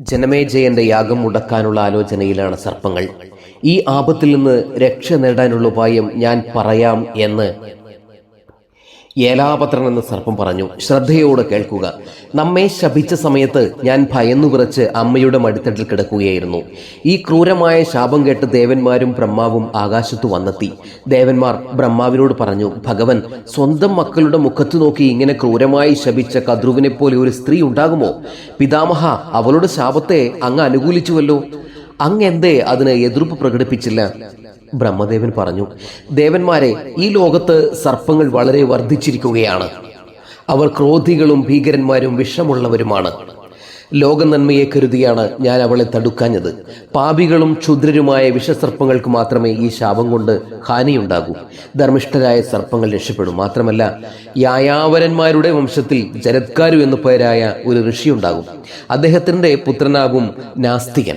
ജനമേജയന്റെ യാഗം മുടക്കാനുള്ള ആലോചനയിലാണ് സർപ്പങ്ങൾ. ഈ ആപത്തിൽ നിന്ന് രക്ഷ നേടാനുള്ള ഉപായം ഞാൻ പറയാം എന്ന് ഏലാപത്രൻ എന്ന സർപ്പം പറഞ്ഞു. ശ്രദ്ധയോടെ കേൾക്കുക. നമ്മെ ശപിച്ച സമയത്ത് ഞാൻ ഭയന്നു വിറച്ച് അമ്മയുടെ മടിത്തട്ടിൽ കിടക്കുകയായിരുന്നു. ഈ ക്രൂരമായ ശാപം കേട്ട് ദേവന്മാരും ബ്രഹ്മാവും ആകാശത്ത് വന്നെത്തി. ദേവന്മാർ ബ്രഹ്മാവിനോട് പറഞ്ഞു ഭഗവൻ സ്വന്തം മക്കളുടെ മുഖത്ത് നോക്കി ഇങ്ങനെ ക്രൂരമായി ശപിച്ച കദ്രുവിനെ പോലെ ഒരു സ്ത്രീ ഉണ്ടാകുമോ? പിതാമഹ അവളുടെ ശാപത്തെ അങ്ങ് അനുകൂലിച്ചുവല്ലോ. അങ്ങ് എന്തേ അതിന് എതിർപ്പ് പ്രകടിപ്പിച്ചില്ല? ബ്രഹ്മദേവൻ പറഞ്ഞു ദേവന്മാരെ ഈ ലോകത്ത് സർപ്പങ്ങൾ വളരെ വർദ്ധിച്ചിരിക്കുകയാണ്. അവർ ക്രോധികളും ഭീകരന്മാരും വിഷമുള്ളവരുമാണ്. ലോക നന്മയെ കരുതിയാണ് ഞാൻ അവളെ തടുക്കാഞ്ഞത്. പാപികളും ക്ഷുദ്രരുമായ വിഷസർപ്പങ്ങൾക്ക് മാത്രമേ ഈ ശാപം കൊണ്ട് ഹാനിയുണ്ടാകൂ. ധർമ്മിഷ്ഠരായ സർപ്പങ്ങൾ രക്ഷപ്പെടും. മാത്രമല്ല യായാവരന്മാരുടെ വംശത്തിൽ ജരത്കാരു എന്നു പേരായ ഒരു ഋഷിയുണ്ടാകും. അദ്ദേഹത്തിന്റെ പുത്രനാകും നാസ്തികൻ.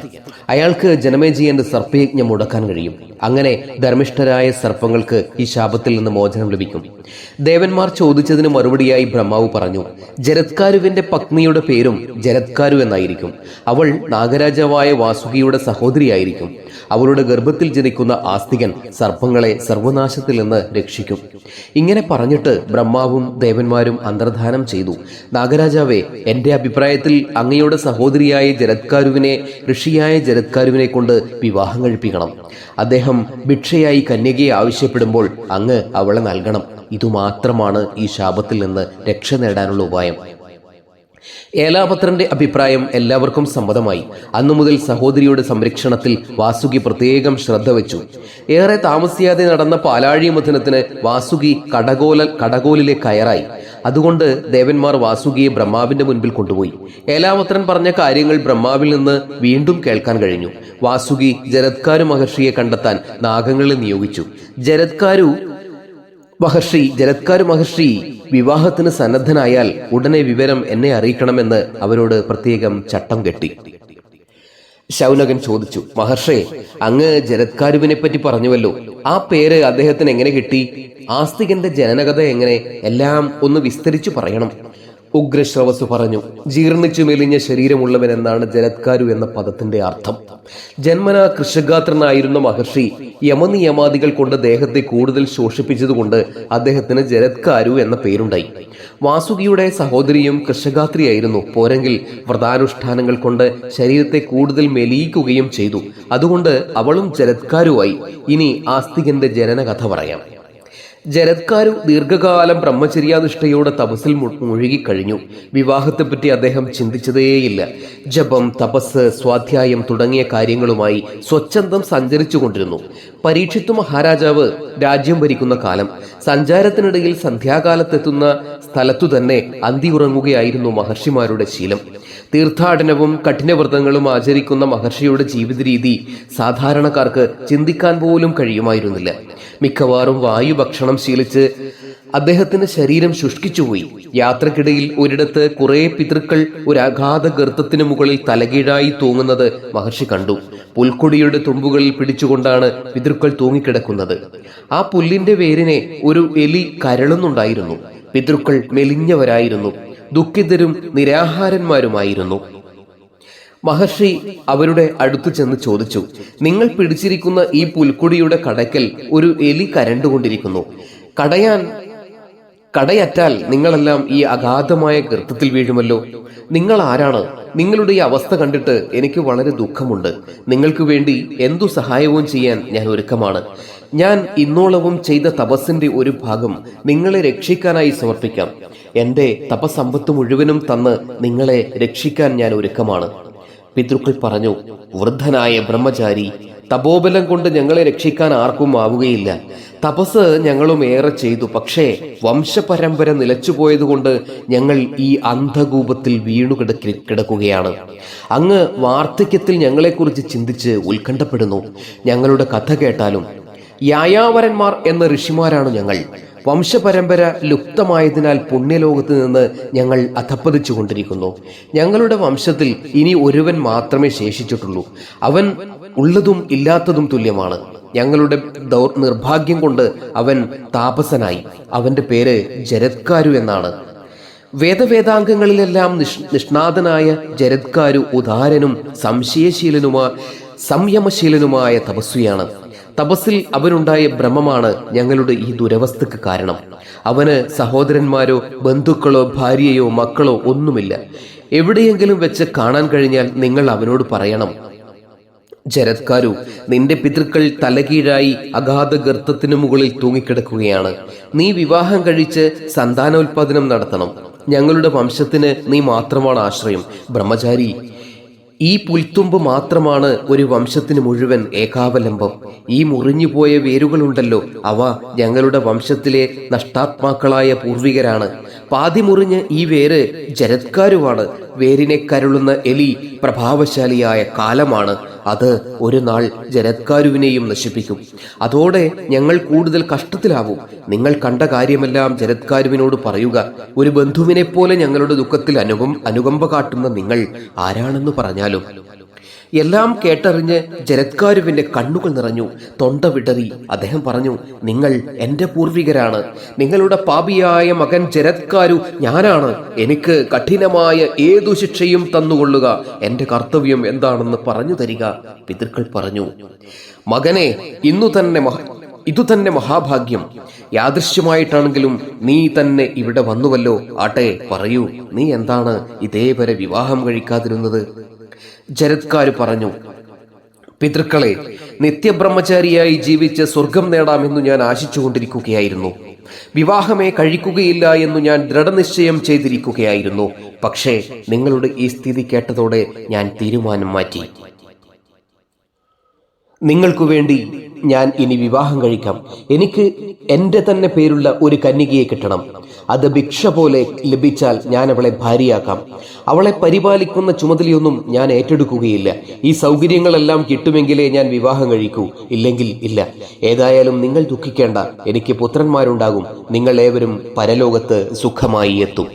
അയാൾക്ക് ജനമേജയന്റെ സർപ്പയജ്ഞം മുടക്കാൻ കഴിയും. അങ്ങനെ ധർമ്മിഷ്ഠരായ സർപ്പങ്ങൾക്ക് ഈ ശാപത്തിൽ നിന്ന് മോചനം ലഭിക്കും. ദേവന്മാർ ചോദിച്ചതിന് മറുപടിയായി ബ്രഹ്മാവ് പറഞ്ഞു ജരത്കാരുവിന്റെ പത്നിയുടെ പേരും ജരത്കാരു എന്നായിരിക്കും. അവൾ നാഗരാജാവായ വാസുകിയുടെ സഹോദരിയായിരിക്കും. അവളുടെ ഗർഭത്തിൽ ജനിക്കുന്ന ആസ്തികൻ സർപ്പങ്ങളെ സർവനാശത്തിൽ നിന്ന് രക്ഷിക്കും. ഇങ്ങനെ പറഞ്ഞിട്ട് ബ്രഹ്മാവും ദേവന്മാരും അന്തർധാനം ചെയ്തു. നാഗരാജാവേ എന്റെ അഭിപ്രായത്തിൽ അങ്ങയുടെ സഹോദരിയായ ജരത്കാരുവിനെ ഋഷിയായ ജരത്കാരുവിനെ കൊണ്ട് വിവാഹം കഴിപ്പിക്കണം. അദ്ദേഹം ഭിക്ഷയായി കന്യകയെ ആവശ്യപ്പെടുമ്പോൾ അങ്ങ് അവളെ നൽകണം. ഇതുമാത്രമാണ് ഈ ശാപത്തിൽ നിന്ന് രക്ഷ നേടാനുള്ള ഉപായം. ഏലാപത്രന്റെ അഭിപ്രായം എല്ലാവർക്കും സമ്മതമായി. അന്നു മുതൽ സഹോദരിയുടെ സംരക്ഷണത്തിൽ വാസുകി പ്രത്യേകം ശ്രദ്ധ വെച്ചു. ഏറെ താമസിയാതെ നടന്ന പാലാഴി മഥനത്തിന് വാസുകി കടകോല കടകോലിലെ കയറായി. അതുകൊണ്ട് ദേവന്മാർ വാസുകിയെ ബ്രഹ്മാവിന്റെ മുൻപിൽ കൊണ്ടുപോയി. ഏലാപത്രൻ പറഞ്ഞ കാര്യങ്ങൾ ബ്രഹ്മാവിൽ നിന്ന് വീണ്ടും കേൾക്കാൻ കഴിഞ്ഞു. വാസുകി ജരത്കാരു മഹർഷിയെ കണ്ടെത്താൻ നാഗങ്ങളെ നിയോഗിച്ചു. ജരത്കാരു മഹർഷി ജലത്കാരു മഹർഷി വിവാഹത്തിന് സന്നദ്ധനായാൽ ഉടനെ വിവരം എന്നെ അറിയിക്കണമെന്ന് അവരോട് പ്രത്യേകം ചട്ടം കെട്ടി. ശൗനകൻ ചോദിച്ചു മഹർഷേ അങ്ങ് ജലത്കാരുവിനെ പറ്റി പറഞ്ഞുവല്ലോ. ആ പേര് അദ്ദേഹത്തിന് എങ്ങനെ കിട്ടി? ആസ്തികന്റെ ജനനകഥ എങ്ങനെ? എല്ലാം ഒന്ന് വിസ്തരിച്ചു പറയണം. ഉഗ്രശ്രവസ് പറഞ്ഞു. ജീർണിച്ചു മെലിഞ്ഞ ശരീരമുള്ളവൻ എന്നാണ് ജലത്കാരു എന്ന പദത്തിന്റെ അർത്ഥം. ജന്മനാ കൃഷഗാത്രനായിരുന്ന മഹർഷി യമനിയമാദികൾ കൊണ്ട് ദേഹത്തെ കൂടുതൽ ശോഷിപ്പിച്ചതുകൊണ്ട് അദ്ദേഹത്തിന് ജലത്കാരു എന്ന പേരുണ്ടായി. വാസുകിയുടെ സഹോദരിയും കൃഷഗാത്രിയായിരുന്നു. പോരെങ്കിൽ വ്രതാനുഷ്ഠാനങ്ങൾ കൊണ്ട് ശരീരത്തെ കൂടുതൽ മെലിയിക്കുകയും ചെയ്തു. അതുകൊണ്ട് അവളും ജലത്കാരുവായി. ഇനി ആസ്തികന്റെ ജനന കഥ പറയാം. ജരത്കാരു ദീർഘകാലം ബ്രഹ്മചര്യാനിഷ്ഠയോടെ തപസ്സിൽ മുഴുകിക്കഴിഞ്ഞു. വിവാഹത്തെപ്പറ്റി അദ്ദേഹം ചിന്തിച്ചതേയില്ല. ജപം തപസ് സ്വാധ്യായം തുടങ്ങിയ കാര്യങ്ങളുമായി സ്വച്ഛന്തം സഞ്ചരിച്ചു കൊണ്ടിരുന്നു പരീക്ഷിത്തു മഹാരാജാവ് രാജ്യം ഭരിക്കുന്ന കാലം. സഞ്ചാരത്തിനിടയിൽ സന്ധ്യാകാലത്തെത്തുന്ന സ്ഥലത്തു തന്നെ ഉറങ്ങുകയായിരുന്നു മഹർഷിമാരുടെ ശീലം. തീർത്ഥാടനവും കഠിനവ്രതങ്ങളും ആചരിക്കുന്ന മഹർഷിയുടെ ജീവിത രീതി സാധാരണക്കാർക്ക് ചിന്തിക്കാൻ പോലും കഴിയുമായിരുന്നില്ല. മിക്കവാറും വായു ഭക്ഷണം ശീലിച്ച് അദ്ദേഹത്തിന്റെ ശരീരം ശുഷ്കിച്ചുപോയി. യാത്രക്കിടയിൽ ഒരിടത്ത് കുറെ പിതൃക്കൾ ഒരു അഗാധ ഗർത്തത്തിന് മുകളിൽ തലകീഴായി തൂങ്ങുന്നത് മഹർഷി കണ്ടു. പുൽക്കൊടിയുടെ തുമ്പുകളിൽ പിടിച്ചുകൊണ്ടാണ് പിതൃക്കൾ തൂങ്ങിക്കിടക്കുന്നത്. ആ പുല്ലിന്റെ വേരിനെ ഒരു എലി കരളുന്നുണ്ടായിരുന്നു. പിതൃക്കൾ മെലിഞ്ഞവരായിരുന്നു. ദുഃഖിതരും നിരാഹാരന്മാരുമായിരുന്നു. മഹർഷി അവരുടെ അടുത്തു ചെന്ന് ചോദിച്ചു നിങ്ങൾ പിടിച്ചിരിക്കുന്ന ഈ പുൽക്കുടിയുടെ കടയ്ക്കൽ ഒരു എലി കരണ്ടുകൊണ്ടിരിക്കുന്നു കടയാൻ കടയറ്റാൽ നിങ്ങളെല്ലാം ഈ അഗാധമായ ഗർത്തത്തിൽ വീഴുമല്ലോ. നിങ്ങൾ ആരാണ്? നിങ്ങളുടെ ഈ അവസ്ഥ കണ്ടിട്ട് എനിക്ക് വളരെ ദുഃഖമുണ്ട്. നിങ്ങൾക്ക് വേണ്ടി എന്തു സഹായവും ചെയ്യാൻ ഞാൻ ഒരുക്കമാണ്. ഞാൻ ഇന്നോളവും ചെയ്ത തപസ്സിന്റെ ഒരു ഭാഗം നിങ്ങളെ രക്ഷിക്കാനായി സമർപ്പിക്കാം. എന്റെ തപസ്സമ്പത്ത് മുഴുവനും തന്ന് നിങ്ങളെ രക്ഷിക്കാൻ ഞാൻ ഒരുക്കമാണ്. പിതൃക്കൾ പറഞ്ഞു വൃദ്ധനായ ബ്രഹ്മചാരി തപോബലം കൊണ്ട് ഞങ്ങളെ രക്ഷിക്കാൻ ആർക്കും ആവുകയില്ല. തപസ് ഞങ്ങളും ഏറെ ചെയ്തു പക്ഷേ വംശപരമ്പര നിലച്ചുപോയതുകൊണ്ട് ഞങ്ങൾ ഈ അന്ധകൂപത്തിൽ വീണു കിടക്കി കിടക്കുകയാണ്. അങ്ങ് വാർദ്ധക്യത്തിൽ ഞങ്ങളെക്കുറിച്ച് ചിന്തിച്ച് ഉത്കണ്ഠപ്പെടുന്നു. ഞങ്ങളുടെ കഥ കേട്ടാലും യായാവരന്മാർ എന്ന ഋഷിമാരാണ് ഞങ്ങൾ. വംശപരമ്പര ലുപ്തമായതിനാൽ പുണ്യലോകത്ത് നിന്ന് ഞങ്ങൾ അധപ്പതിച്ചു കൊണ്ടിരിക്കുന്നു ഞങ്ങളുടെ വംശത്തിൽ ഇനി ഒരുവൻ മാത്രമേ ശേഷിച്ചിട്ടുള്ളൂ. അവൻ ഉള്ളതും ഇല്ലാത്തതും തുല്യമാണ്. ഞങ്ങളുടെ ദൗർ നിർഭാഗ്യം കൊണ്ട് അവൻ താപസനായി. അവന്റെ പേര് ജരത്കാരു എന്നാണ്. വേദവേദാംഗങ്ങളിലെല്ലാം നിഷ് നിഷ്ണാതനായ ജരത്കാരു ഉദാരനും സംശയശീലനുമാ സംയമശീലനുമായ തപസ്വിയാണ്. തപസ്സിൽ അവനുണ്ടായ ഭ്രമമാണ് ഞങ്ങളുടെ ഈ ദുരവസ്ഥക്ക് കാരണം. അവന് സഹോദരന്മാരോ ബന്ധുക്കളോ ഭാര്യയോ മക്കളോ ഒന്നുമില്ല. എവിടെയെങ്കിലും വെച്ച് കാണാൻ കഴിഞ്ഞാൽ നിങ്ങൾ അവനോട് പറയണം. ജരത്കാരു നിന്റെ പിതൃക്കൾ തലകീഴായി അഗാധ ഗർത്തത്തിനു മുകളിൽ തൂങ്ങിക്കിടക്കുകയാണ്. നീ വിവാഹം കഴിച്ച് സന്താനോൽപാദനം നടത്തണം. ഞങ്ങളുടെ വംശത്തിന് നീ മാത്രമാണ് ആശ്രയം. ബ്രഹ്മചാരി ഈ പുൽത്തുമ്പ് മാത്രമാണ് ഒരു വംശത്തിന് മുഴുവൻ ഏകാവലംബം. ഈ മുറിഞ്ഞുപോയ വേരുകളുണ്ടല്ലോ അവ ഞങ്ങളുടെ വംശത്തിലെ നഷ്ടാത്മാക്കളായ പൂർവികരാണ്. പാതി മുറിഞ്ഞ് ഈ വേര് ജരത്കാരുവാണ്. വേരിനെ കരുളുന്ന എലി പ്രഭാവശാലിയായ കാലമാണ്. അത് ഒരു നാൾ ജരത്കാരുവിനെയും നശിപ്പിക്കും. അതോടെ ഞങ്ങൾ കൂടുതൽ കഷ്ടത്തിലാവും. നിങ്ങൾ കണ്ട കാര്യമെല്ലാം ജരത്കാരുവിനോട് പറയുക. ഒരു ബന്ധുവിനെ പോലെ ഞങ്ങളുടെ ദുഃഖത്തിൽ അനുകം അനുകമ്പ കാട്ടുന്ന നിങ്ങൾ ആരാണെന്ന് പറഞ്ഞാലും. എല്ലാം കേട്ടറിഞ്ഞ് ജരത്കാരുവിന്റെ കണ്ണുകൾ നിറഞ്ഞു. തൊണ്ട വിടറി. അദ്ദേഹം പറഞ്ഞു നിങ്ങൾ എന്റെ പൂർവികരാണ്. നിങ്ങളുടെ പാപിയായ മകൻ ജരത്കാരു ഞാനാണ്. എനിക്ക് കഠിനമായ ഏതു ശിക്ഷയും തന്നുകൊള്ളുക. എന്റെ കർത്തവ്യം എന്താണെന്ന് പറഞ്ഞു തരിക. പിതൃക്കൾ പറഞ്ഞു മകനെ ഇന്നു തന്നെ മഹ ഇതു തന്നെ മഹാഭാഗ്യം. യാദൃശ്യമായിട്ടാണെങ്കിലും നീ തന്നെ ഇവിടെ വന്നുവല്ലോ. ആട്ടെ പറയൂ നീ എന്താണ് ഇതേവരെ വിവാഹം കഴിക്കാതിരുന്നത്? ജരത്കാര് പറഞ്ഞു പിതൃക്കളെ നിത്യബ്രഹ്മചാരിയായി ജീവിച്ച് സ്വർഗം നേടാമെന്ന് ഞാൻ ആശിച്ചുകൊണ്ടിരിക്കുകയായിരുന്നു. വിവാഹമേ കഴിക്കുകയില്ല എന്ന് ഞാൻ ദൃഢനിശ്ചയം ചെയ്തിരിക്കുകയായിരുന്നു. പക്ഷേ നിങ്ങളുടെ ഈ സ്ഥിതി കേട്ടതോടെ ഞാൻ തീരുമാനം മാറ്റി. നിങ്ങൾക്കു വേണ്ടി ഞാൻ ഇനി വിവാഹം കഴിക്കാം. എനിക്ക് എന്റെ തന്നെ പേരുള്ള ഒരു കന്യകയെ കിട്ടണം. അത് ഭിക്ഷ പോലെ ലഭിച്ചാൽ ഞാൻ അവളെ ഭാര്യയാക്കാം. അവളെ പരിപാലിക്കുന്ന ചുമതലയൊന്നും ഞാൻ ഏറ്റെടുക്കുകയില്ല. ഈ സൗകര്യങ്ങളെല്ലാം കിട്ടുമെങ്കിലേ ഞാൻ വിവാഹം കഴിക്കൂ. ഇല്ലെങ്കിൽ ഇല്ല. ഏതായാലും നിങ്ങൾ ദുഃഖിക്കേണ്ട. എനിക്ക് പുത്രന്മാരുണ്ടാകും. നിങ്ങൾ ഏവരും പരലോകത്ത് സുഖമായി എത്തും.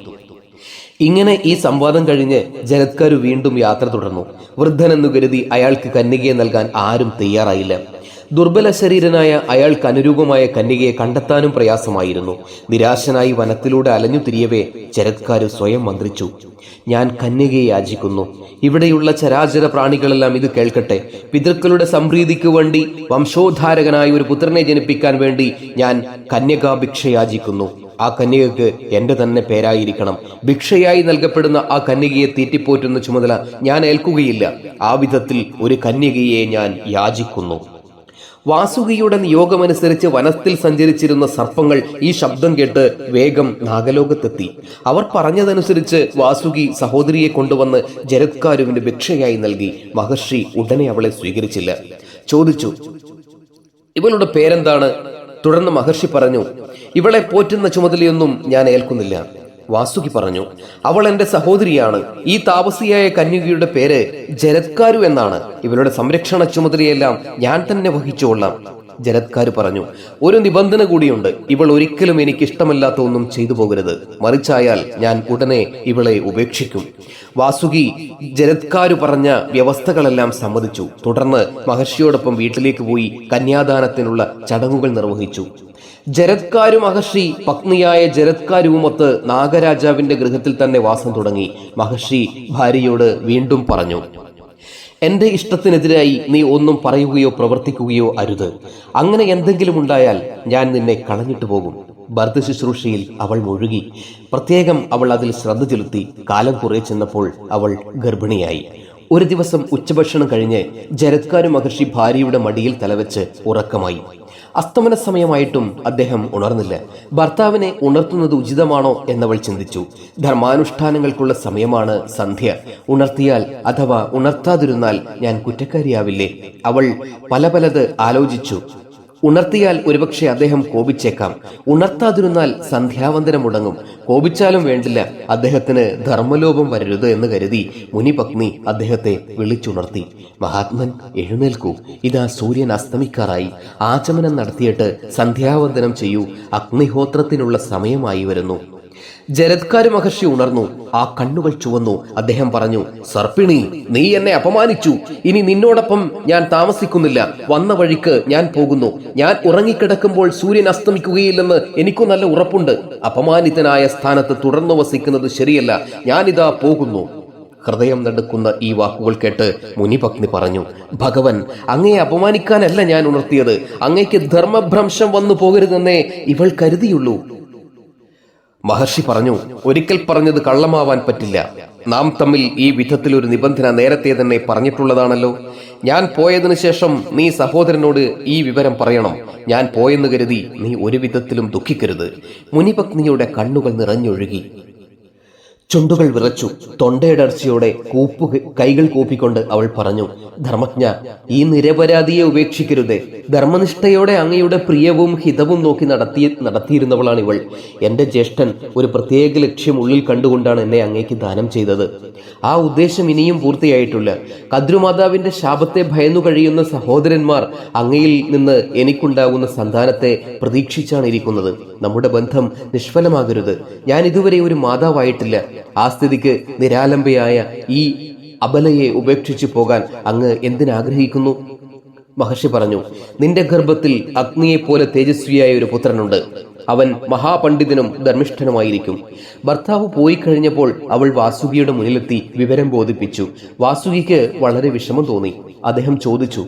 ഇങ്ങനെ ഈ സംവാദം കഴിഞ്ഞ് ജനത്കാരു വീണ്ടും യാത്ര തുടർന്നു. വൃദ്ധനെന്നു കരുതി അയാൾക്ക് കന്യകയെ നൽകാൻ ആരും തയ്യാറായില്ല. ദുർബല ശരീരനായ അയാൾക്ക് അനുരൂപമായ കന്യകയെ കണ്ടെത്താനും പ്രയാസമായിരുന്നു. നിരാശനായി വനത്തിലൂടെ അലഞ്ഞു തിരിയവേ ചരത്കാര് സ്വയം മന്ത്രിച്ചു. ഞാൻ കന്യകയെ യാചിക്കുന്നു. ഇവിടെയുള്ള ചരാചര പ്രാണികളെല്ലാം ഇത് കേൾക്കട്ടെ. പിതൃക്കളുടെ സംപ്രീതിക്ക് വേണ്ടി വംശോദ്ധാരകനായ ഒരു പുത്രനെ ജനിപ്പിക്കാൻ വേണ്ടി ഞാൻ കന്യകാഭിക്ഷ യാചിക്കുന്നു ആ കന്യകക്ക് എന്റെ തന്നെ പേരായിരിക്കണം. ഭിക്ഷയായി നൽകപ്പെടുന്ന ആ കന്യകയെ തീറ്റിപ്പോറ്റുന്ന ചുമതല ഞാൻ ഏൽക്കുകയില്ല. ആ വിധത്തിൽ ഒരു കന്യകയെ ഞാൻ യാചിക്കുന്നു. വാസുകിയുടെ നിയോഗമനുസരിച്ച് വനത്തിൽ സഞ്ചരിച്ചിരുന്ന സർപ്പങ്ങൾ ഈ ശബ്ദം കേട്ട് വേഗം നാഗലോകത്തെത്തി. അവർ പറഞ്ഞതനുസരിച്ച് വാസുകി സഹോദരിയെ കൊണ്ടുവന്ന് ജരത്കാരുവിന് ഭിക്ഷയായി നൽകി. മഹർഷി ഉടനെ അവളെ സ്വീകരിച്ചില്ല. ചോദിച്ചു ഇവളുടെ പേരെന്താണ്? തുടർന്ന് മഹർഷി പറഞ്ഞു ഇവളെ പോറ്റുന്ന ചുമതലയൊന്നും ഞാൻ ഏൽക്കുന്നില്ല. വാസുകി പറഞ്ഞു അവൾ എന്റെ സഹോദരിയാണ്. ഈ താപസിയായ കന്യകയുടെ പേര് ജരത്കാരു എന്നാണ്. ഇവളുടെ സംരക്ഷണ ചുമതലയെല്ലാം ഞാൻ തന്നെ വഹിച്ചുകൊള്ളാം. ജരത്കാര് പറഞ്ഞു ഒരു നിബന്ധന കൂടിയുണ്ട്. ഇവൾ ഒരിക്കലും എനിക്ക് ഇഷ്ടമല്ലാത്ത ഒന്നും ചെയ്തു പോകരുത്. മറിച്ചായാൽ ഞാൻ ഉടനെ ഇവളെ ഉപേക്ഷിക്കും. വാസുകി ജരത്കാരു പറഞ്ഞ വ്യവസ്ഥകളെല്ലാം സമ്മതിച്ചു. തുടർന്ന് മഹർഷിയോടൊപ്പം വീട്ടിലേക്ക് പോയി കന്യാദാനത്തിനുള്ള ചടങ്ങുകൾ നിർവഹിച്ചു. ജരത്കാരു മഹർഷി പത്നിയായ ജരത്കാരുവുമൊത്ത് നാഗരാജാവിന്റെ ഗൃഹത്തിൽ തന്നെ വാസം തുടങ്ങി. മഹർഷി ഭാര്യയോട് വീണ്ടും പറഞ്ഞു എന്റെ ഇഷ്ടത്തിനെതിരായി നീ ഒന്നും പറയുകയോ പ്രവർത്തിക്കുകയോ അരുത്. അങ്ങനെ എന്തെങ്കിലും ഉണ്ടായാൽ ഞാൻ നിന്നെ കളഞ്ഞിട്ടു പോകും. ഭർത്ത ശുശ്രൂഷയിൽ അവൾ മുഴുകി. പ്രത്യേകം അവൾ അതിൽ ശ്രദ്ധ ചെലുത്തി. കാലം കുറെ ചെന്നപ്പോൾ അവൾ ഗർഭിണിയായി. ഒരു ദിവസം ഉച്ചഭക്ഷണം കഴിഞ്ഞ് ജരത്കാരു മഹർഷി ഭാര്യയുടെ മടിയിൽ തലവെച്ച് ഉറക്കമായി. അസ്തമന സമയമായിട്ടും അദ്ദേഹം ഉണർന്നില്ല. ഭർത്താവിനെ ഉണർത്തുന്നത് ഉചിതമാണോ എന്നവൾ ചിന്തിച്ചു. ധർമാനുഷ്ഠാനങ്ങൾക്കുള്ള സമയമാണ് സന്ധ്യ. ഉണർത്തിയാൽ അഥവാ ഉണർത്താതിരുന്നാൽ ഞാൻ കുറ്റക്കാരിയാവില്ലേ? അവൾ പല പലത് ആലോചിച്ചു. ഉണർത്തിയാൽ ഒരുപക്ഷെ അദ്ദേഹം കോപിച്ചേക്കാം. ഉണർത്താതിരുന്നാൽ സന്ധ്യാവന്തരം മുടങ്ങും. കോപിച്ചാലും വേണ്ടില്ല അദ്ദേഹത്തിന് ധർമ്മലോപം വരരുത് എന്ന് കരുതി മുനിപത്നി അദ്ദേഹത്തെ വിളിച്ചുണർത്തി. മഹാത്മൻ എഴുന്നേൽക്കൂ. ഇതാ സൂര്യൻ അസ്തമിക്കാറായി. ആചമനം നടത്തിയിട്ട് സന്ധ്യാവന്തനം ചെയ്യൂ. അഗ്നിഹോത്രത്തിനുള്ള സമയമായി വരുന്നു. ജരത്കാരി മഹർഷി ഉണർന്നു. ആ കണ്ണുകൾ ചുവന്നു. അദ്ദേഹം പറഞ്ഞു സർപ്പിണി നീ എന്നെ അപമാനിച്ചു. ഇനി നിന്നോടൊപ്പം ഞാൻ താമസിക്കുന്നില്ല. വന്ന വഴിക്ക് ഞാൻ പോകുന്നു. ഞാൻ ഉറങ്ങിക്കിടക്കുമ്പോൾ സൂര്യൻ അസ്തമിക്കുകയില്ലെന്ന് എനിക്കു നല്ല ഉറപ്പുണ്ട്. അപമാനിതനായ സ്ഥാനത്ത് തുടർന്നു വസിക്കുന്നത് ശരിയല്ല. ഞാനിതാ പോകുന്നു. ഹൃദയം നടുക്കുന്ന ഈ വാക്കുകൾ കേട്ട് മുനിപത്നി പറഞ്ഞു ഭഗവൻ അങ്ങയെ അപമാനിക്കാനല്ല ഞാൻ ഉണർത്തിയത്. അങ്ങയ്ക്ക് ധർമ്മഭ്രംശം വന്നു പോകരുതെന്നേ ഇവൾ കരുതിയുള്ളൂ. മഹർഷി പറഞ്ഞു ഒരിക്കൽ പറഞ്ഞത് കള്ളമാവാൻ പറ്റില്ല. നാം തമ്മിൽ ഈ വിധത്തിൽ ഒരു നിബന്ധന നേരത്തെ തന്നെ പറഞ്ഞിട്ടുള്ളതാണല്ലോ. ഞാൻ പോയതിനു ശേഷം നീ സഹോദരനോട് ഈ വിവരം പറയണം. ഞാൻ പോയെന്ന് കരുതി നീ ഒരു വിധത്തിലും ദുഃഖിക്കരുത്. മുനിപത്നിയുടെ കണ്ണുകൾ നിറഞ്ഞൊഴുകി. ചുണ്ടുകൾ വിറച്ചു. തൊണ്ടയിടർച്ചയോടെ കൂപ്പു കൈകൾ കൂപ്പിക്കൊണ്ട് അവൾ പറഞ്ഞു ധർമ്മജ്ഞ ഈ നിരപരാധിയെ ഉപേക്ഷിക്കരുതേ. ധർമ്മനിഷ്ഠയോടെ അങ്ങയുടെ പ്രിയവും ഹിതവും നോക്കി നടത്തി നടത്തിയിരുന്നവളാണ് ഇവൾ. എന്റെ ജ്യേഷ്ഠൻ ഒരു പ്രത്യേക ലക്ഷ്യം ഉള്ളിൽ കണ്ടുകൊണ്ടാണ് എന്നെ അങ്ങേക്ക് ദാനം ചെയ്തത്. ആ ഉദ്ദേശം ഇനിയും പൂർത്തിയായിട്ടില്ല. കദ്രുമാതാവിന്റെ ശാപത്തെ ഭയന്നു കഴിയുന്ന സഹോദരന്മാർ അങ്ങയിൽ നിന്ന് എനിക്കുണ്ടാകുന്ന സന്താനത്തെ പ്രതീക്ഷിച്ചാണ് ഇരിക്കുന്നത്. നമ്മുടെ ബന്ധം നിഷ്ഫലമാകരുത്. ഞാൻ ഇതുവരെ ഒരു മാതാവായിട്ടില്ല. ആ സ്ഥിതിക്ക് നിരാലംബയായ ഈ അബലയെ ഉപേക്ഷിച്ചു പോകാൻ അങ്ങ് എന്തിനാഗ്രഹിക്കുന്നു? മഹർഷി പറഞ്ഞു നിന്റെ ഗർഭത്തിൽ അഗ്നിയെപ്പോലെ തേജസ്വിയായ ഒരു പുത്രനുണ്ട്. അവൻ മഹാപണ്ഡിതനും ധർമ്മിഷ്ഠനുമായിരിക്കും. ഭർത്താവ് പോയി കഴിഞ്ഞപ്പോൾ അവൾ വാസുകിയുടെ മുന്നിലെത്തി വിവരം ബോധിപ്പിച്ചു. വാസുകിക്ക് വളരെ വിഷമം തോന്നി. അദ്ദേഹം ചോദിച്ചു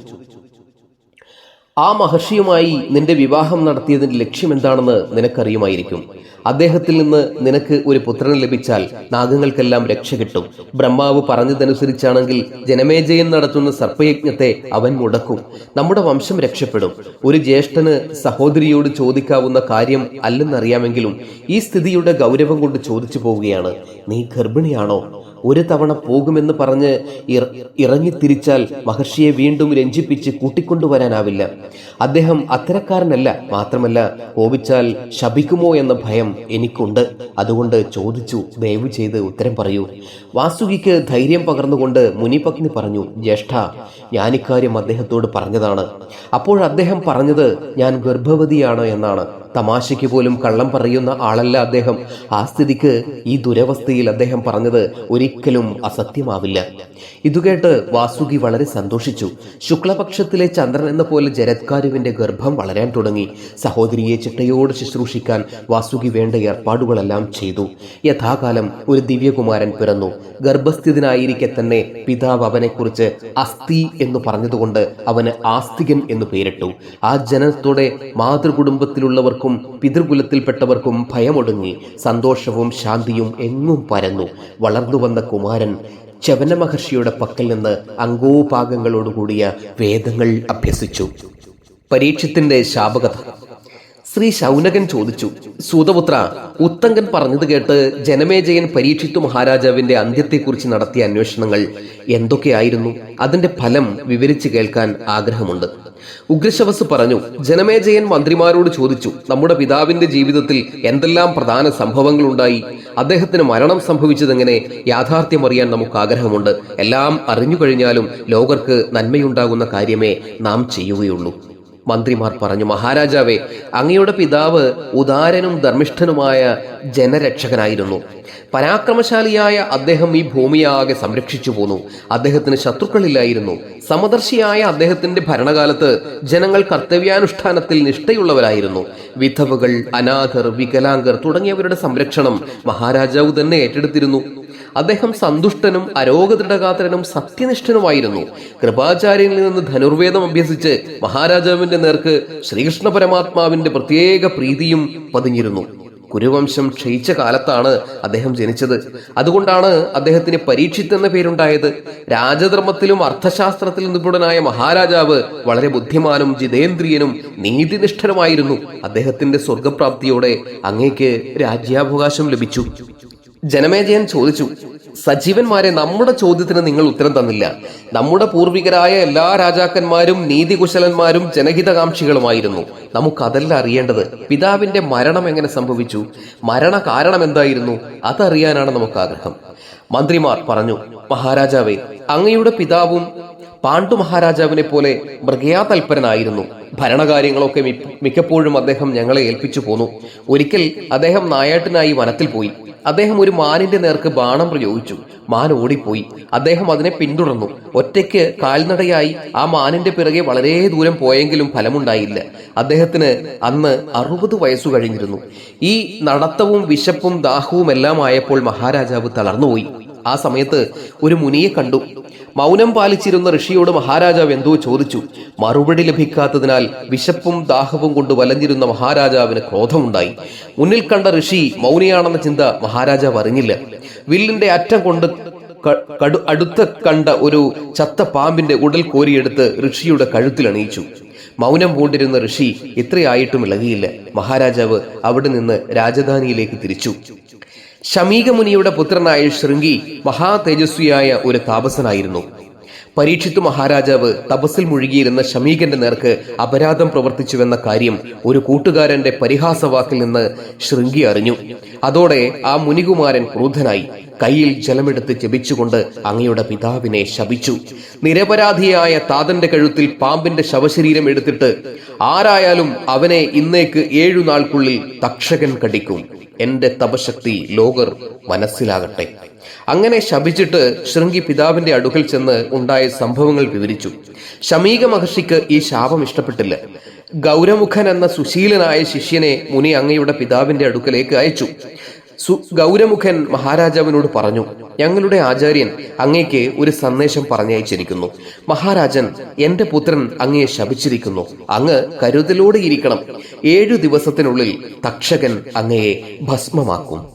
ആ മഹർഷിയുമായി നിന്റെ വിവാഹം നടത്തിയതിന്റെ ലക്ഷ്യം എന്താണെന്ന് നിനക്കറിയുമായിരിക്കും? അദ്ദേഹത്തിൽ നിന്ന് നിനക്ക് ഒരു പുത്രൻ ലഭിച്ചാൽ നാഗങ്ങൾക്കെല്ലാം രക്ഷ കിട്ടും. ബ്രഹ്മാവ് പറഞ്ഞതനുസരിച്ചാണെങ്കിൽ ജനമേജയൻ നടത്തുന്ന സർപ്പയജ്ഞത്തെ അവൻ മുടക്കും. നമ്മുടെ വംശം രക്ഷപ്പെടും. ഒരു ജ്യേഷ്ഠന് സഹോദരിയോട് ചോദിക്കാവുന്ന കാര്യം അല്ലെന്നറിയാമെങ്കിലും ഈ സ്ഥിതിയുടെ ഗൗരവം കൊണ്ട് ചോദിച്ചു പോവുകയാണ്. നീ ഗർഭിണിയാണോ? ഒരു തവണ പോകുമെന്ന് പറഞ്ഞ് ഇറങ്ങി ഇറങ്ങിത്തിരിച്ചാൽ മഹർഷിയെ വീണ്ടും രഞ്ജിപ്പിച്ച് കൂട്ടിക്കൊണ്ടുവരാനാവില്ല. അദ്ദേഹം അത്തരക്കാരനല്ല മാത്രമല്ല കോപിച്ചാൽ ശപിക്കുമോ എന്ന ഭയം എനിക്കുണ്ട്. അതുകൊണ്ട് ചോദിച്ചു ദയവ് ചെയ്ത് ഉത്തരം പറയൂ. വാസുകിക്ക് ധൈര്യം പകർന്നുകൊണ്ട് മുനിപത്നി പറഞ്ഞു ജ്യേഷ്ഠ ഞാനിക്കാര്യം അദ്ദേഹത്തോട് പറഞ്ഞതാണ്. അപ്പോൾ അദ്ദേഹം പറഞ്ഞത് ഞാൻ ഗർഭവതിയാണ് എന്നാണ്. തമാശയ്ക്ക് പോലും കള്ളം പറയുന്ന ആളല്ല അദ്ദേഹം. ആ സ്ഥിതിക്ക് ഈ ദുരവസ്ഥയിൽ അദ്ദേഹം പറഞ്ഞത് ഒരിക്കലും അസത്യമാവില്ല. ഇതുകേട്ട് വാസുകി വളരെ സന്തോഷിച്ചു. ശുക്ലപക്ഷത്തിലെ ചന്ദ്രൻ എന്ന പോലെ ജരത്കാരുവിന്റെ ഗർഭം വളരാൻ തുടങ്ങി. സഹോദരിയെ ചിട്ടയോട് ശുശ്രൂഷിക്കാൻ വാസുകി വേണ്ട ഏർപ്പാടുകളെല്ലാം ചെയ്തു. യഥാകാലം ഒരു ദിവ്യകുമാരൻ പിറന്നു. ഗർഭസ്ഥിതനായിരിക്കെ തന്നെ പിതാവ് അവനെക്കുറിച്ച് അസ്ഥി എന്ന് പറഞ്ഞതുകൊണ്ട് അവന് ആസ്തികൻ എന്ന് പേരിട്ടു. ആ ജനത്തോടെ മാതൃകുടുംബത്തിലുള്ളവർക്കും പിതൃകുലത്തിൽപ്പെട്ടവർക്കും ഭയമൊടുങ്ങി. സന്തോഷവും ശാന്തിയും എങ്ങും പരന്നു. വളർന്നു വന്ന കുമാരൻ ചവന മഹർഷിയുടെ പക്കൽ നിന്ന് അങ്കോപാകങ്ങളോടുകൂടിയ വേദങ്ങൾ അഭ്യസിച്ചു. പരീക്ഷത്തിന്റെ ശാപകഥ. ശ്രീ ശൗനകൻ ചോദിച്ചു സൂതപുത്ര ഉത്തങ്കൻ പറഞ്ഞത് കേട്ട് ജനമേജയൻ പരീക്ഷിത്തു മഹാരാജാവിന്റെ അന്ത്യത്തെക്കുറിച്ച് നടത്തിയ അന്വേഷണങ്ങൾ എന്തൊക്കെയായിരുന്നു? അതിന്റെ ഫലം വിവരിച്ചു കേൾക്കാൻ ആഗ്രഹമുണ്ട്. ഉഗ്രശവസ് പറഞ്ഞു ജനമേജയൻ മന്ത്രിമാരോട് ചോദിച്ചു നമ്മുടെ പിതാവിന്റെ ജീവിതത്തിൽ എന്തെല്ലാം പ്രധാന സംഭവങ്ങൾ ഉണ്ടായി അദ്ദേഹത്തിന് മരണം സംഭവിച്ചതെങ്ങനെ? യാഥാർത്ഥ്യം അറിയാൻ നമുക്ക് ആഗ്രഹമുണ്ട്. എല്ലാം അറിഞ്ഞു കഴിഞ്ഞാലും ലോകർക്ക് നന്മയുണ്ടാകുന്ന കാര്യമേ നാം ചെയ്യുകയുള്ളൂ. മന്ത്രിമാർ പറഞ്ഞു മഹാരാജാവേ അങ്ങയുടെ പിതാവ് ഉദാരനും ധർമ്മിഷ്ഠനുമായ ജനരക്ഷകനായിരുന്നു. പരാക്രമശാലിയായ അദ്ദേഹം ഈ ഭൂമിയാകെ സംരക്ഷിച്ചു പോന്നു. അദ്ദേഹത്തിന് ശത്രുക്കളില്ലായിരുന്നു. സമദർശിയായ അദ്ദേഹത്തിന്റെ ഭരണകാലത്ത് ജനങ്ങൾ കർത്തവ്യാനുഷ്ഠാനത്തിൽ നിഷ്ഠയുള്ളവരായിരുന്നു. വിധവകൾ അനാഥർ വികലാംഗർ തുടങ്ങിയവരുടെ സംരക്ഷണം മഹാരാജാവ് തന്നെ ഏറ്റെടുത്തിരുന്നു. അദ്ദേഹം സന്തുഷ്ടനും അരോഗദൃഢഗാത്രനും സത്യനിഷ്ഠനുമായിരുന്നു. കൃപാചാര്യനിൽ നിന്ന് ധനുർവേദം അഭ്യസിച്ച് മഹാരാജാവിന്റെ നേർക്ക് ശ്രീകൃഷ്ണ പരമാത്മാവിന്റെ പ്രത്യേക പ്രീതിയും പതിഞ്ഞിരുന്നു. കുരുവംശം ക്ഷയിച്ച കാലത്താണ് അദ്ദേഹം ജനിച്ചത്. അതുകൊണ്ടാണ് അദ്ദേഹത്തിന് പരീക്ഷിത് എന്ന പേരുണ്ടായത്. രാജധർമ്മത്തിലും അർത്ഥശാസ്ത്രത്തിലും നിപുണനായ മഹാരാജാവ് വളരെ ബുദ്ധിമാനും ജിതേന്ദ്രിയനും നീതിനിഷ്ഠനുമായിരുന്നു. അദ്ദേഹത്തിന്റെ സ്വർഗപ്രാപ്തിയോടെ അങ്ങേക്ക് രാജ്യാവകാശം ലഭിച്ചു. ജനമേജയൻ ചോദിച്ചു സജീവന്മാരെ നമ്മുടെ ചോദ്യത്തിന് നിങ്ങൾ ഉത്തരം തന്നില്ല. നമ്മുടെ പൂർവികരായ എല്ലാ രാജാക്കന്മാരും നീതികുശലന്മാരും ജനഹിതകാംക്ഷികളുമായിരുന്നു. നമുക്കതല്ല അറിയേണ്ടത്. പിതാവിന്റെ മരണം എങ്ങനെ സംഭവിച്ചു? മരണ കാരണം എന്തായിരുന്നു? അതറിയാനാണ് നമുക്ക് ആഗ്രഹം മന്ത്രിമാർ പറഞ്ഞു മഹാരാജാവേ അങ്ങയുടെ പിതാവും പാണ്ഡു മഹാരാജാവിനെ പോലെ മൃഗയാതൽപരനായിരുന്നു. ഭരണകാര്യങ്ങളൊക്കെ മിക്കപ്പോഴും അദ്ദേഹം ഞങ്ങളെ ഏൽപ്പിച്ചു പോന്നു. ഒരിക്കൽ അദ്ദേഹം നായാട്ടിനായി വനത്തിൽ പോയി. അദ്ദേഹം ഒരു മാനിന്റെ നേർക്ക് ബാണം പ്രയോഗിച്ചു. മാൻ ഓടിപ്പോയി. അദ്ദേഹം അതിനെ പിന്തുടർന്നു. ഒറ്റയ്ക്ക് കാൽനടയായി ആ മാനിന്റെ പിറകെ വളരെ ദൂരം പോയെങ്കിലും ഫലമുണ്ടായില്ല. അദ്ദേഹത്തിന് അന്ന് അറുപത് വയസ്സു കഴിഞ്ഞിരുന്നു. ഈ നടത്തവും വിശപ്പും ദാഹവും എല്ലാം ആയപ്പോൾ മഹാരാജാവ് തളർന്നുപോയി. ആ സമയത്ത് ഒരു മുനിയെ കണ്ടു. മൗനം പാലിച്ചിരുന്ന ഋഷിയോട് മഹാരാജാവ് എന്തോ ചോദിച്ചു. മറുപടി ലഭിക്കാത്തതിനാൽ വിശപ്പും ദാഹവും കൊണ്ട് വലഞ്ഞിരുന്ന മഹാരാജാവിന് ക്രോധമുണ്ടായി. മുന്നിൽ കണ്ട ഋഷി മൗനിയാണെന്ന ചിന്ത മഹാരാജാവ് അറിഞ്ഞില്ല. വില്ലിന്റെ അറ്റം കൊണ്ട് അടുത്ത കണ്ട ഒരു ചത്ത പാമ്പിന്റെ ഉടൽ കോരിയെടുത്ത് ഋഷിയുടെ കഴുത്തിൽ അണിയിച്ചു. മൗനം പൂണ്ടിരുന്ന ഋഷി ഇത്രയായിട്ടും ഇളകിയില്ല. മഹാരാജാവ് അവിടെ നിന്ന് രാജധാനിയിലേക്ക് തിരിച്ചു. ശമീക മുനിയുടെ പുത്രനായ ശൃംഗി മഹാതേജസ്വിയായ ഒരു താപസനായിരുന്നു. പരീക്ഷിത്തു മഹാരാജാവ് തപസ്സിൽ മുഴുകിയിരുന്ന ശമീകന്റെ നേർക്ക് അപരാധം പ്രവർത്തിച്ചുവെന്ന കാര്യം ഒരു കൂട്ടുകാരന്റെ പരിഹാസവാക്കിൽ നിന്ന് ശൃംഗി അറിഞ്ഞു. അതോടെ ആ മുനികുമാരൻ ക്രൂധനായി കയ്യിൽ ജലമെടുത്ത് ജപിച്ചുകൊണ്ട് അങ്ങയുടെ പിതാവിനെ ശപിച്ചു. നിരപരാധിയായ താതന്റെ കഴുത്തിൽ പാമ്പിന്റെ ശവശരീരം എടുത്തിട്ട് ആരായാലും അവനെ ഇന്നേക്ക് ഏഴു നാൾക്കുള്ളിൽ തക്ഷകൻ കടിക്കും. എന്റെ തപശക്തി ലോകർ മനസ്സിലാകട്ടെ. അങ്ങനെ ശപിച്ചിട്ട് ശൃംഗി പിതാവിന്റെ അടുക്കൽ ചെന്ന് ഉണ്ടായ സംഭവങ്ങൾ വിവരിച്ചു. ശമീക മഹർഷിക്ക് ഈ ശാപം ഇഷ്ടപ്പെട്ടില്ല. ഗൗരമുഖൻ എന്ന സുശീലനായ ശിഷ്യനെ മുനി അങ്ങയുടെ പിതാവിന്റെ അടുക്കലേക്ക് അയച്ചു. സു ഗൗരമുഖൻ മഹാരാജാവിനോട് പറഞ്ഞു ഞങ്ങളുടെ ആചാര്യൻ അങ്ങേക്ക് ഒരു സന്ദേശം പറഞ്ഞയച്ചിരിക്കുന്നു. മഹാരാജൻ എന്റെ പുത്രൻ അങ്ങയെ ശപിച്ചിരിക്കുന്നു. അങ്ങ് കരുതലോടെ ഇരിക്കണം. ഏഴു ദിവസത്തിനുള്ളിൽ തക്ഷകൻ അങ്ങയെ ഭസ്മമാക്കും.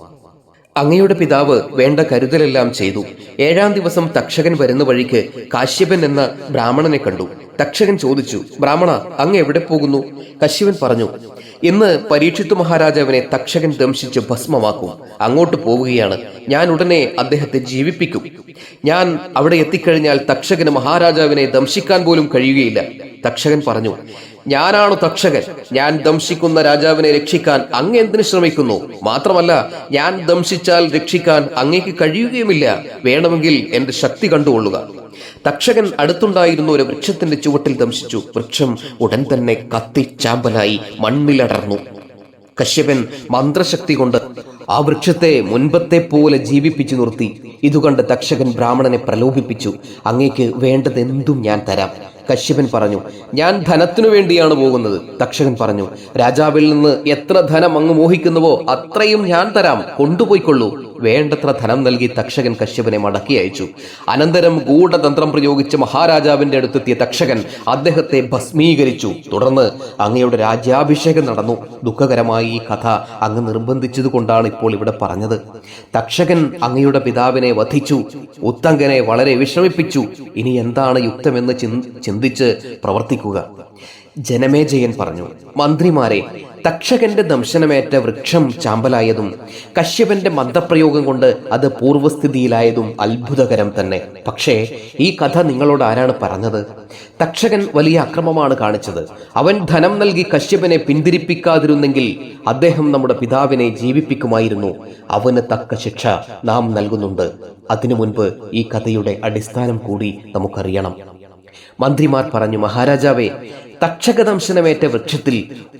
അങ്ങയുടെ പിതാവ് വേണ്ട കരുതലെല്ലാം ചെയ്തു. ഏഴാം ദിവസം തക്ഷകൻ വരുന്ന വഴിക്ക് കാശ്യപൻ എന്ന ബ്രാഹ്മണനെ കണ്ടു. തക്ഷകൻ ചോദിച്ചു ബ്രാഹ്മണ അങ്ങ് എവിടെ പോകുന്നു? കശ്യപൻ പറഞ്ഞു ഇന്ന് പരീക്ഷിത്തു മഹാരാജാവിനെ തക്ഷകൻ ദംശിച്ച് ഭസ്മമാക്കും. അങ്ങോട്ട് പോവുകയാണ്. ഞാൻ ഉടനെ അദ്ദേഹത്തെ ജീവിപ്പിക്കും. ഞാൻ അവിടെ എത്തിക്കഴിഞ്ഞാൽ തക്ഷകന് മഹാരാജാവിനെ ദംശിക്കാൻ പോലും കഴിയുകയില്ല. തക്ഷകൻ പറഞ്ഞു ഞാനാണു തക്ഷകൻ. ഞാൻ ദംശിക്കുന്ന രാജാവിനെ രക്ഷിക്കാൻ അങ്ങ് എന്തിനു ശ്രമിക്കുന്നു? മാത്രമല്ല ഞാൻ ദംശിച്ചാൽ രക്ഷിക്കാൻ അങ്ങേക്ക് കഴിയുകയുമില്ല. വേണമെങ്കിൽ എന്റെ ശക്തി കണ്ടുകൊള്ളുക. തക്ഷകൻ അടുത്തുണ്ടായിരുന്ന ഒരു വൃക്ഷത്തിന്റെ ചുവട്ടിൽ ദംശിച്ചു. വൃക്ഷം ഉടൻ തന്നെ കത്തിച്ചാമ്പലായി മണ്ണിലടർന്നു. കശ്യപൻ മന്ത്രശക്തി കൊണ്ട് ആ വൃക്ഷത്തെ മുൻപത്തെ പോലെ ജീവിപ്പിച്ചു നിർത്തി. ഇതുകണ്ട് തക്ഷകൻ ബ്രാഹ്മണനെ പ്രലോഭിപ്പിച്ചു. അങ്ങേക്ക് വേണ്ടതെന്തും ഞാൻ തരാം. കശ്യപൻ പറഞ്ഞു ഞാൻ ധനത്തിനു വേണ്ടിയാണ് പോകുന്നത്. തക്ഷകൻ പറഞ്ഞു രാജാവിൽ നിന്ന് എത്ര ധനം അങ്ങ് മോഹിക്കുന്നുവോ അത്രയും ഞാൻ തരാം കൊണ്ടുപോയിക്കൊള്ളൂ. വേണ്ടത്ര ധനം നൽകി തക്ഷകൻ കശ്യപനെ മടക്കി അയച്ചു. അനന്തരം ഗൂഢതന്ത്രം പ്രയോഗിച്ച് മഹാരാജാവിന്റെ അടുത്തെത്തിയ തക്ഷകൻ അദ്ദേഹത്തെ ഭസ്മീകരിച്ചു. തുടർന്ന് അങ്ങയുടെ രാജ്യാഭിഷേകം നടന്നു. ദുഃഖകരമായി ഈ കഥ അങ്ങ് നിർബന്ധിച്ചത് കൊണ്ടാണ് ഇപ്പോൾ ഇവിടെ പറഞ്ഞത്. തക്ഷകൻ അങ്ങയുടെ പിതാവിനെ വധിച്ചു. ഉത്തങ്കനെ വളരെ വിഷമിപ്പിച്ചു. ഇനി എന്താണ് യുക്തമെന്ന് ചിന്- ചിന്തിച്ച് പ്രവർത്തിക്കുക. ജനമേജയൻ പറഞ്ഞു. മന്ത്രിമാരെ തക്ഷകന്റെ ദംശനമേറ്റ വൃക്ഷം ചാമ്പലായതും കശ്യപന്റെ മന്ത്രപ്രയോഗം കൊണ്ട് അത് പൂർവസ്ഥിതിയിലായതും അത്ഭുതകരം തന്നെ. പക്ഷേ ഈ കഥ നിങ്ങളോട് ആരാണ് പറഞ്ഞത്? തക്ഷകൻ വലിയ അക്രമമാണ് കാണിച്ചത്. അവൻ ധനം നൽകി കശ്യപനെ പിന്തിരിപ്പിക്കാതിരുന്നെങ്കിൽ അദ്ദേഹം നമ്മുടെ പിതാവിനെ ജീവിപ്പിക്കുമായിരുന്നു. അവന് തക്ക ശിക്ഷ നാം നൽകുന്നുണ്ട്. അതിനു മുൻപ് ഈ കഥയുടെ അടിസ്ഥാനം കൂടി നമുക്കറിയണം. മന്ത്രിമാർ പറഞ്ഞു മഹാരാജാവേ തക്ഷകദംശനമേറ്റ വൃക്ഷത്തിൽ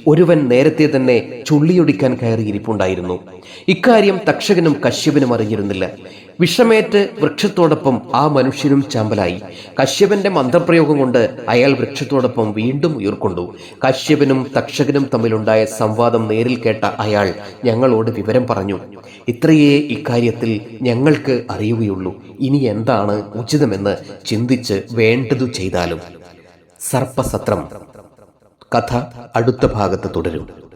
ഒരുവൻ നേരത്തെ തന്നെ ചുള്ളിയൊടിക്കാൻ കയറിയിരിപ്പുണ്ടായിരുന്നു. ഇക്കാര്യം തക്ഷകനും കശ്യപനും അറിഞ്ഞിരുന്നില്ല. വിഷമേറ്റ് വൃക്ഷത്തോടൊപ്പം ആ മനുഷ്യനും ചാമ്പലായി. കശ്യപന്റെ മന്ത്രപ്രയോഗം കൊണ്ട് അയാൾ വൃക്ഷത്തോടൊപ്പം വീണ്ടും ഉയർക്കൊണ്ടു. കശ്യപനും തക്ഷകനും തമ്മിലുണ്ടായ സംവാദം നേരിൽ കേട്ട അയാൾ ഞങ്ങളോട് വിവരം പറഞ്ഞു. ഇത്രയേ ഇക്കാര്യത്തിൽ ഞങ്ങൾക്ക് അറിയുകയുള്ളൂ. ഇനി എന്താണ് ഉചിതമെന്ന് ചിന്തിച്ച് വേണ്ടതു ചെയ്താലും. സർപ്പസത്രം. കഥ അടുത്ത ഭാഗത്ത് തുടരും.